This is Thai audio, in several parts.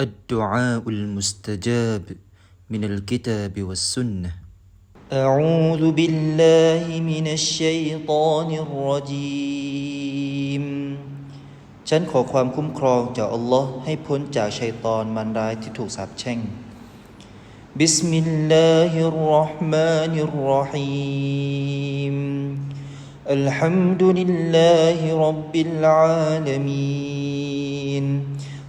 الدعاء المستجاب من الكتاب والسنة أعوذ بالله من الشيطان الرجيم ฉันขอความคุ้มครองจากอัลลอฮ์ให้พ้นจากชัยตอนมันร้ายที่ถูกสาปแช่ง بسم الله الرحمن الرحيم الحمد لله رب العالمين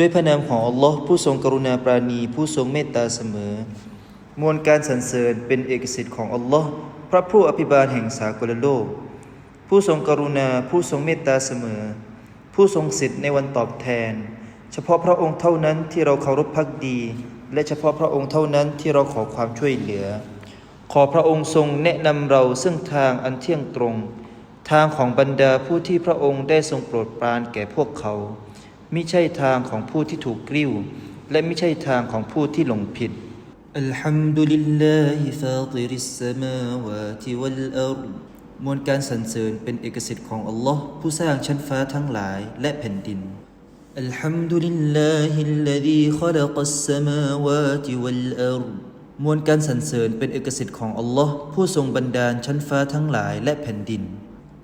ด้วยพระนามของอัลลอฮ์ผู้ทรงกรุณาปราณี ผู้ทรงเมตตาเสมอ มวลการสรรเสริญเป็นเอกสิทธิ์ของอัลลอฮ์พระผู้อภิบาลแห่งสากลโลก ผู้ทรงกรุณาผู้ทรงเมตตาเสมอ ผู้ทรงสิทธิ์ในวันตอบแทน เฉพาะพระองค์เท่านั้นที่เราเคารพพักดี และเฉพาะพระองค์เท่านั้นที่เราขอความช่วยเหลือ ขอพระองค์ทรงแนะนำเราซึ่งทางอันเที่ยงตรง ทางของบรรดาผู้ที่พระองค์ได้ทรงโปรดปรานแก่พวกเขา มิใช่ทางของผู้ที่ถูกกริ้ว และไม่ใช่ทางของผู้ที่หลงผิด อัลฮัมดุลิลลาฮิฟาติริสสมาวาติวัลอัรฎมวลการสรรเสริญเป็นเอกสิทธิ์ของอัลลอฮ์ผู้สร้างชั้นฟ้าทั้งหลายและแผ่นดิน الحمد لله الذي خلق السماوات والأرض มวลการสรรเสริญเป็นเอกสิทธิ์ของอัลลอฮ์ผู้ทรงบันดาลชั้นฟ้าทั้งหลายและแผ่นดิน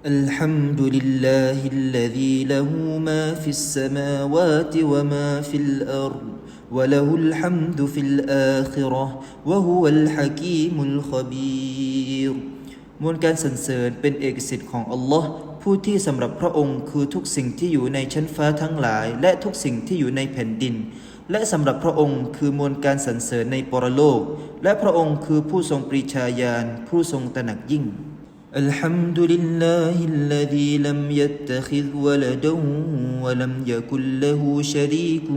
الحمد لله الذي له ما في السماوات وما في الأرض وله الحمد في الآخرة وهو الحكيم الخبير มวลการสรรเสริญเป็นเอกสิทธิ์ของอัลลอฮ์ผู้ที่สำหรับพระองค์คือทุกสิ่งที่อยู่ในชั้นฟ้าทั้งหลาย และทุกสิ่งที่อยู่ในแผ่นดิน และสำหรับพระองค์คือมวลการสรรเสริญในปรโลก และพระองค์คือผู้ทรงปรีชาญาณผู้ทรงตระหนักยิ่ง الحمد لله الذي لم يتخذ ولدا ولم يكن له شريك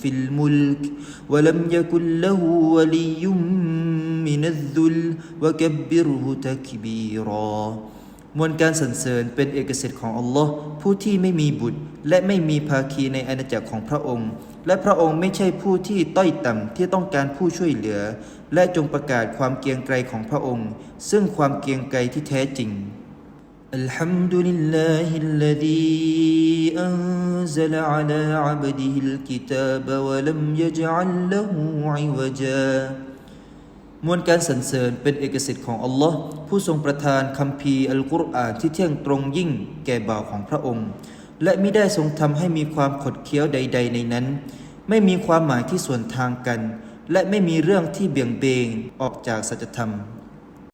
في الملك ولم يكن له ولي من الذل وكبره تكبيرا. มวลการสรรเสริญเป็นเอกสิทธิ์ของอัลลอฮ์ผู้ที่ไม่มีบุตร และไม่มีภาคีในอาณาจักรของพระองค์ และพระองค์ไม่ใช่ผู้ที่ต้อยต่ำที่ต้องการผู้ช่วยเหลือ และจงประกาศความเกรียงไกรของพระองค์ ซึ่งความเกรียงไกรที่แท้จริง الحمد لله الذي أنزل على عبده الكتاب ولم يجعل له عوجا มวลการสรรเสริญเป็นเอกสิทธิ์ของอัลลอฮ์ผู้ทรงประทานคำพีอัลกุรอานที่เที่ยงตรงยิ่งแก่บ่าวของพระองค์ และมิได้ทรงทำให้มีความขดเคี้ยวใด ๆ ในนั้น ไม่มีความหมายที่ส่วนทางกัน และไม่มีเรื่องที่เบี่ยงเบนออกจากสัจธรรม